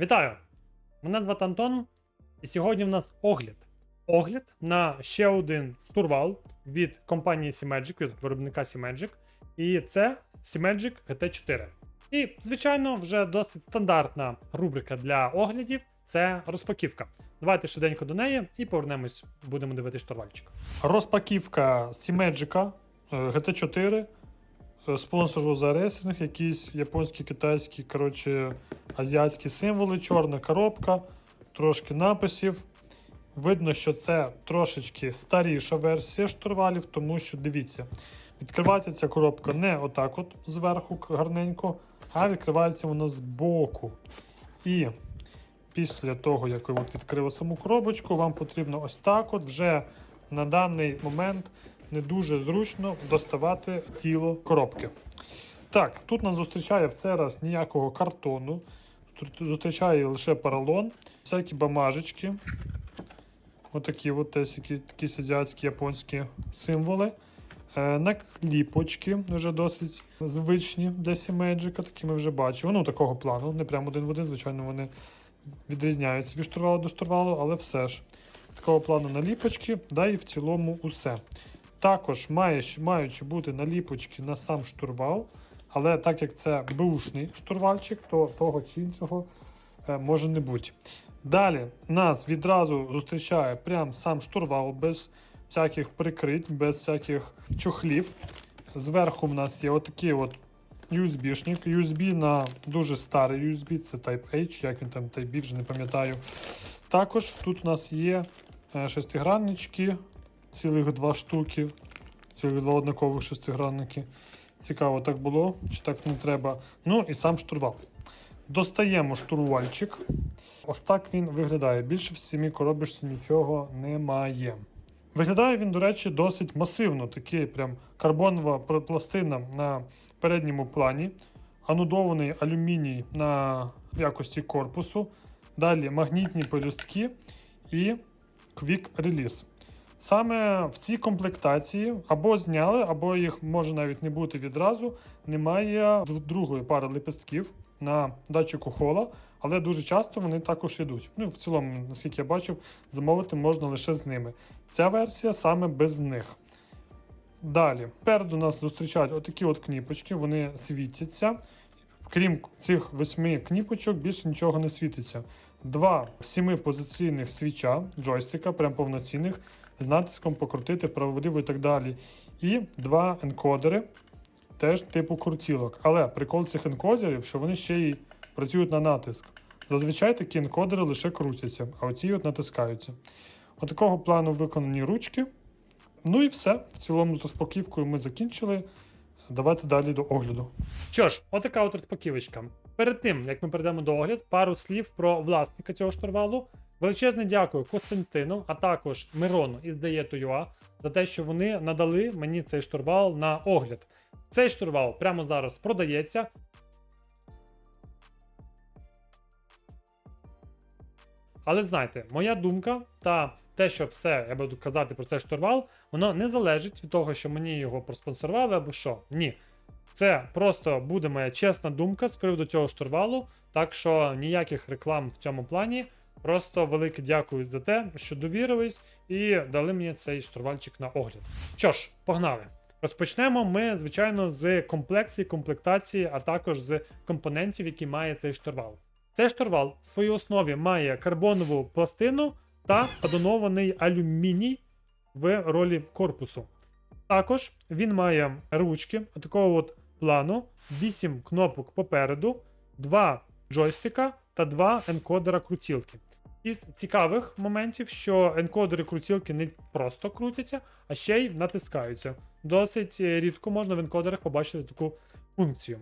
Вітаю! Мене звати Антон, і сьогодні в нас огляд. Огляд на ще один штурвал від компанії Symagic, від виробника Symagic. І це Symagic GT4. І, звичайно, вже досить стандартна рубрика для оглядів це розпаківка. Давайте швиденько до неї і повернемось, будемо дивитися штурвальчик. Розпаківка Symagic е, GT4. Е, Спонсор за ресінг, якісь японські, китайські, коротше, азіатські символи, чорна коробка, трошки написів. Видно, що це трошечки старіша версія штурвалів, тому що дивіться, відкривається ця коробка не отак от зверху гарненько, а відкривається вона збоку. І після того, як ви відкрили саму коробочку, вам потрібно ось так от вже на даний момент не дуже зручно доставати тіло коробки. Так, тут нас зустрічає в цей раз ніякого картону. Тут зустрічає лише поролон, всякі бамажечки. Отакі от якісь азіатські японські символи. Е, накліпочки вже досить звичні для Сімеджика, такі ми вже бачимо. Ну, такого плану, не прямо один в один, звичайно, вони відрізняються від штурвалу до штурвалу, але все ж. Такого плану наліпочки, да і в цілому усе. Також має, маючи бути наліпочки на сам штурвал, але так як це бушний штурвальчик, то того чи іншого е, може не бути. Далі нас відразу зустрічає прям сам штурвал без всяких прикрить, без всяких чохлів. Зверху в нас є отакий от USB-шник. USB на дуже старий USB, це Type H, як він там Type B, вже не пам'ятаю. Також тут у нас є е, шестиграннички, цілих два штуки, цілих два однакових шестигранники. Цікаво, так було, чи так не треба. Ну і сам штурвал. Достаємо штурвальчик. Ось так він виглядає. Більше в самій коробочці нічого немає. Виглядає він, до речі, досить масивно. Такий прям карбонова пластина на передньому плані, анудований алюміній на якості корпусу. Далі магнітні пелюстки і Quick Release. Саме в цій комплектації або зняли, або їх може навіть не бути відразу. Немає другої пари лепестків на датчику хола, але дуже часто вони також йдуть. Ну, в цілому, наскільки я бачив, замовити можна лише з ними. Ця версія саме без них. Далі, переду нас зустрічають отакі от кніпочки, вони світяться. Крім цих восьми кніпочок, більше нічого не світиться. Два сімипозиційних свіча джойстика, прям повноцінних, з натиском покрутити, проводив і так далі. І два енкодери, теж типу крутілок. Але прикол цих енкодерів, що вони ще й працюють на натиск. Зазвичай такі енкодери лише крутяться, а оці от натискаються. Отакого плану виконані ручки. Ну і все. В цілому з розпаківкою ми закінчили. Давайте далі до огляду. Що ж, отака от розпаківочка. Перед тим, як ми перейдемо до огляд, пару слів про власника цього штурвалу. Величезне дякую Костянтину, а також Мирону із Diet.ua за те, що вони надали мені цей штурвал на огляд. Цей штурвал прямо зараз продається. Але знайте, моя думка та те, що все я буду казати про цей штурвал, воно не залежить від того, що мені його проспонсорували або що. Ні. Це просто буде моя чесна думка з приводу цього штурвалу. Так що ніяких реклам в цьому плані. Просто велике дякую за те, що довірились і дали мені цей штурвальчик на огляд. Що ж, погнали! Розпочнемо ми, звичайно, з комплекції, комплектації, а також з компонентів, які має цей штурвал. Цей штурвал в своїй основі має карбонову пластину та адонований алюміній в ролі корпусу. Також він має ручки такого от плану, 8 кнопок попереду, 2 джойстика та 2 енкодера крутілки. Із цікавих моментів, що енкодери крутілки не просто крутяться, а ще й натискаються. Досить рідко можна в енкодерах побачити таку функцію.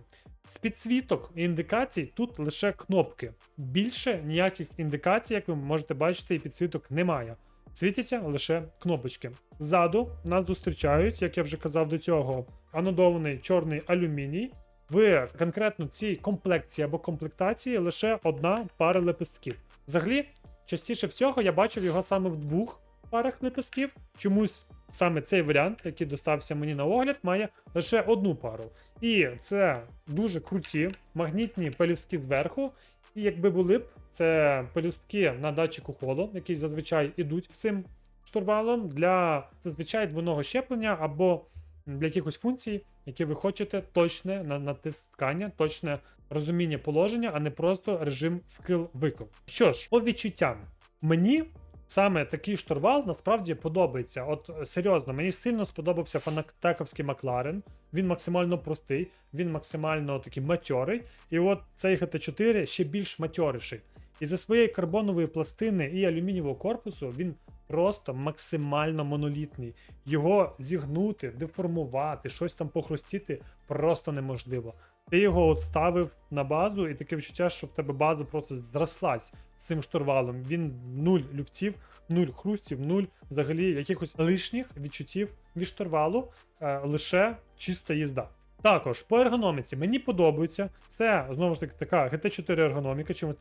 З підсвіток і індикацій тут лише кнопки. Більше ніяких індикацій, як ви можете бачити, і підсвіток немає. Світяться лише кнопочки. Ззаду нас зустрічають, як я вже казав до цього, анодований чорний алюміній. В конкретно цій комплекції або комплектації лише одна пара лепестків. Взагалі, частіше всього я бачив його саме в двох парах лепестків. Чомусь саме цей варіант, який достався мені на огляд, має лише одну пару. І це дуже круті магнітні пелюстки зверху. І якби були б, це пелюстки на датчику холу, які зазвичай ідуть з цим штурвалом для зазвичай двойного щеплення або для якихось функцій, які ви хочете точне на- натискання, точне розуміння положення, а не просто режим вкил-викил. Що ж, по відчуттям, мені саме такий штурвал насправді подобається. От е, серйозно, мені сильно сподобався фанатековський Макларен. Він максимально простий, він максимально такий матьорий. І от цей GT4 ще більш матьоріший. І за своєї карбонової пластини і алюмінієвого корпусу він просто максимально монолітний. Його зігнути, деформувати, щось там похрустіти просто неможливо. Ти його от вставив на базу, і таке відчуття, що в тебе база просто зрослась з цим штурвалом. Він нуль люфтів, нуль хрустів, нуль взагалі якихось лишніх відчуттів від штурвалу, е, лише чиста їзда. Також по ергономіці мені подобається. Це знову ж таки така GT4 ергономіка, чимось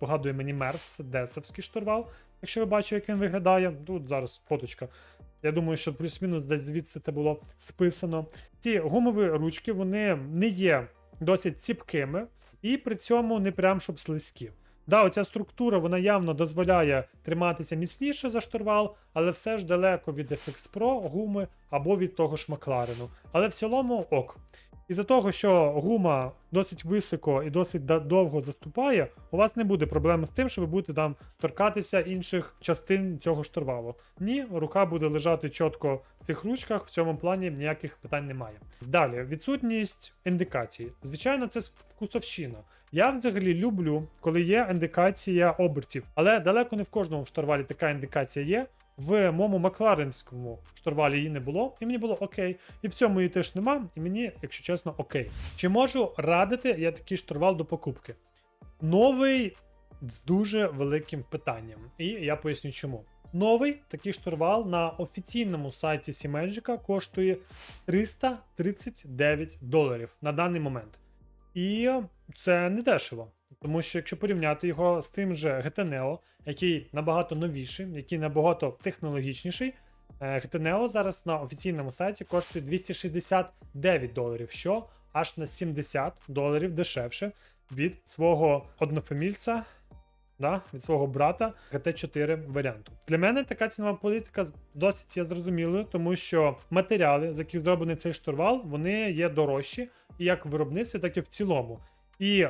нагадує мені Мерседесовський штурвал. Якщо ви бачите, як він виглядає, тут зараз фоточка. Я думаю, що плюс-мінус десь звідси це було списано. Ці гумові ручки вони не є досить ціпкими і при цьому не прям щоб слизькі. Да, оця структура вона явно дозволяє триматися міцніше за штурвал, але все ж далеко від FX Pro гуми або від того ж Макларену. Але в цілому ок. Із-за того, що гума досить високо і досить довго заступає, у вас не буде проблеми з тим, що ви будете там торкатися інших частин цього штурвалу. Ні, рука буде лежати чітко в цих ручках, в цьому плані ніяких питань немає. Далі, відсутність індикації. Звичайно, це вкусовщина. Я взагалі люблю, коли є індикація обертів, але далеко не в кожному штурвалі така індикація є. В моєму макларенському штурвалі її не було, і мені було окей. І в цьому її теж нема, і мені, якщо чесно, окей. Чи можу радити я такий штурвал до покупки? Новий з дуже великим питанням. І я поясню чому. Новий такий штурвал на офіційному сайті Сімеджика коштує 339 доларів на даний момент. І це не дешево. Тому що якщо порівняти його з тим же GT Neo, який набагато новіший, який набагато технологічніший, е, GT Neo зараз на офіційному сайті коштує 269 доларів, що аж на 70 доларів дешевше від свого однофамільця, да, від свого брата ГТ-4 варіанту. Для мене така цінова політика досить є зрозумілою, тому що матеріали, з яких зроблений цей штурвал, вони є дорожчі, і як в виробництві, так і в цілому. І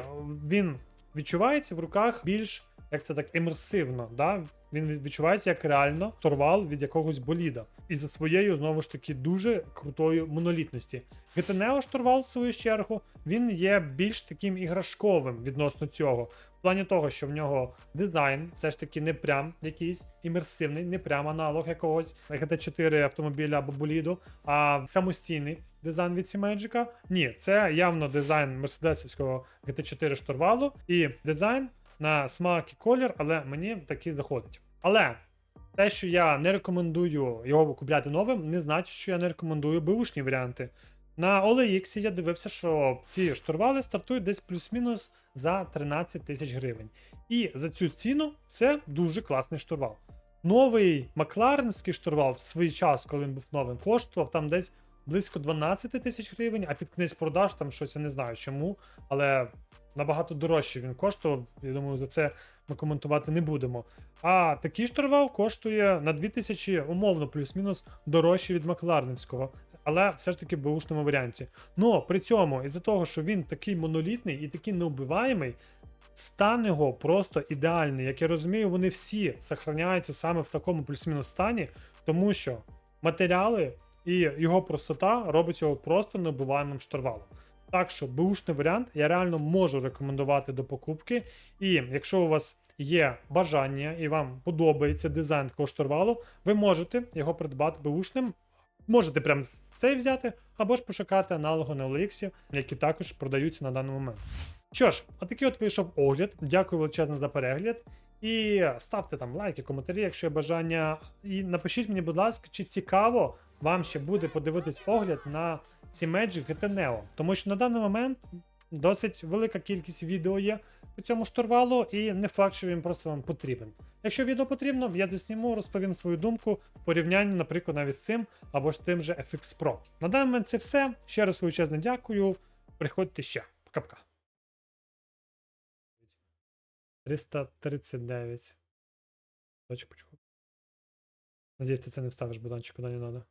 він відчувається в руках більш як це так імерсивно. Да? Він відчувається як реально штурвал від якогось боліда. І за своєю, знову ж таки, дуже крутою монолітності. GT штурвал, в свою чергу, він є більш таким іграшковим відносно цього. В плані того, що в нього дизайн все ж таки не прям якийсь імерсивний, не прям аналог якогось GT4 автомобіля або боліду, а самостійний дизайн від Сімеджика. Ні, це явно дизайн мерседесівського GT4 штурвалу і дизайн на смак і колір, але мені такий заходить. Але те, що я не рекомендую його купляти новим, не значить, що я не рекомендую бушні варіанти. На OLX я дивився, що ці штурвали стартують десь плюс-мінус за 13 тисяч гривень. І за цю ціну це дуже класний штурвал. Новий макларенський штурвал в свій час, коли він був новим, коштував там десь близько 12 тисяч гривень, а під книзь продаж там щось я не знаю чому, але набагато дорожче він коштував. Я думаю, за це ми коментувати не будемо. А такий штурвал коштує на 2000 умовно плюс-мінус дорожче від Макларненського. Але все ж таки в бушному варіанті. Ну при цьому, із-за того, що він такий монолітний і такий неубиваємий, стан його просто ідеальний. Як я розумію, вони всі сохраняються саме в такому плюс-мінус стані, тому що матеріали і його простота робить його просто неубиваємим штурвалом. Так що бушний варіант я реально можу рекомендувати до покупки. І якщо у вас є бажання і вам подобається дизайн такого штурвалу, ви можете його придбати бушним. Можете прям цей взяти, або ж пошукати аналоги на OLX, які також продаються на даний момент. Що ж, отакий от вийшов огляд. Дякую величезно за перегляд. І ставте там лайки, коментарі, якщо є бажання. І напишіть мені, будь ласка, чи цікаво вам ще буде подивитись огляд на C-Magic GT Neo. Тому що на даний момент досить велика кількість відео є по цьому штурвалу, і не факт, що він просто вам потрібен. Якщо відео потрібно, я засніму, розповім свою думку в порівнянні, наприклад, навіть з цим або ж тим же FX Pro. На даний момент це все. Ще раз величезне дякую. Приходьте ще. Пока-пока. 339. Точку. Надіюсь, ти це не вставиш, Богданчик, куди не треба.